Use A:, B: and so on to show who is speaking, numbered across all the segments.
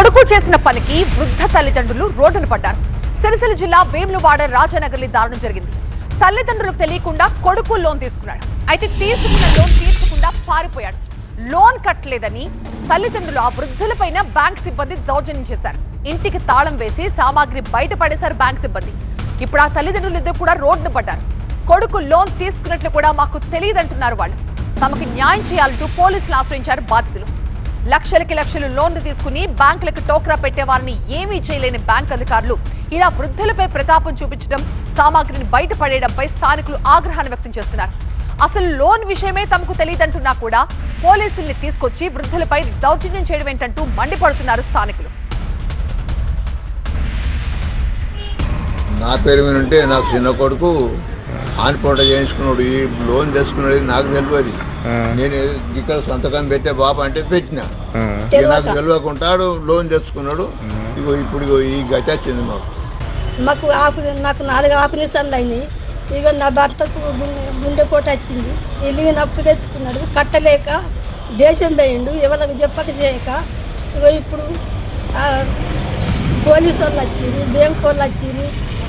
A: కొడుకు చేసిన పనికి వృద్ధ తల్లిదండ్రులు రోడ్డున పడ్డారు. సిరిసిల్ల జిల్లా వేములవాడ రాజానగర్లి దారుణం జరిగింది. తల్లిదండ్రులకు తెలియకుండా కొడుకు లోన్ తీసుకున్నాడు. అయితే తీసుకున్న లోన్ తీర్చకుండా పారిపోయాడు. లోన్ కట్టలేదని తల్లిదండ్రులు ఆ వృద్ధులపైన బ్యాంక్ సిబ్బంది దౌర్జన్యం చేశారు. ఇంటికి తాళం వేసి సామాగ్రి బయట పడేశారు బ్యాంక్ సిబ్బంది. ఇప్పుడు ఆ తల్లిదండ్రులు ఇద్దరు కూడా రోడ్డున పడ్డారు. కొడుకు లోన్ తీసుకున్నట్లు కూడా మాకు తెలియదంటున్నారు వాళ్ళు. తమకు న్యాయం చేయాలంటూ పోలీసులు ఆశ్రయించారు బాధితులు. లక్షలకి లక్షలు లోన్లు తీసుకుని బ్యాంకులకు టోక్రా పెట్టే వారిని ఏమీ చేయలేని బ్యాంక్ అధికారులు. ఇలా వృద్ధులపై ప్రతాపం చూపించడం సామాగ్రిని బయటపడేయడంపై స్థానికులు ఆగ్రహాన్ని వ్యక్తం చేస్తున్నారు. అసలు లోన్ విషయమే తమకు తెలియదంటున్నా కూడా పోలీసుల్ని తీసుకొచ్చి వృద్ధులపై దౌర్జన్యం చేయడం ఏంటంటూ మండిపడుతున్నారు స్థానికులు.
B: నా పేరు మీద ఉంటే నాకు చిన్న కొడుకు ఆన్పోట చేయించుకున్నాడు ఈ లోన్ తెచ్చుకున్నాడు నాకు తెలియదు నేను ఇక్కడ సంతకం పెట్టే బాబా అంటే పెట్టిన. నాకు తెలియకుంటాడు లోన్ తెచ్చుకున్నాడు. ఇగో ఇప్పుడు ఇగో ఈ గతి వచ్చింది మాకు.
C: మాకు ఆపు నాకు నాలుగు ఆపరేషన్లు అయినాయి. ఇక నా భర్తకు గుండె గుండెపోటు వచ్చింది. ఇల్లు నప్పు తెచ్చుకున్నాడు. కట్టలేక దేశం పోయిండు ఎవరికి చెప్పక చేయక. ఇక ఇప్పుడు ఆ, పోలీసు వాళ్ళు వచ్చిండ్రు బ్యాంక్ వాళ్ళు వచ్చిండ్రు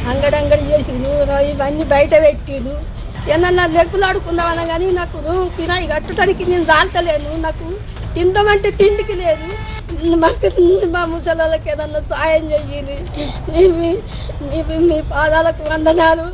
C: అంగడి అంగడి చేసిండ్రు ఇవన్నీ బయట పెట్టిండు ఏమన్నా లెక్కులు ఆడుకుందామన్నా కానీ నాకు తినాయి కట్టడానికి నేను జాలతలేను నాకు తిందామంటే తిండికి లేదు. మాకు మా ముసలాళ్ళకి ఏదన్నా సాయం చెయ్యండి మీ పాదాలకు వందనాలు.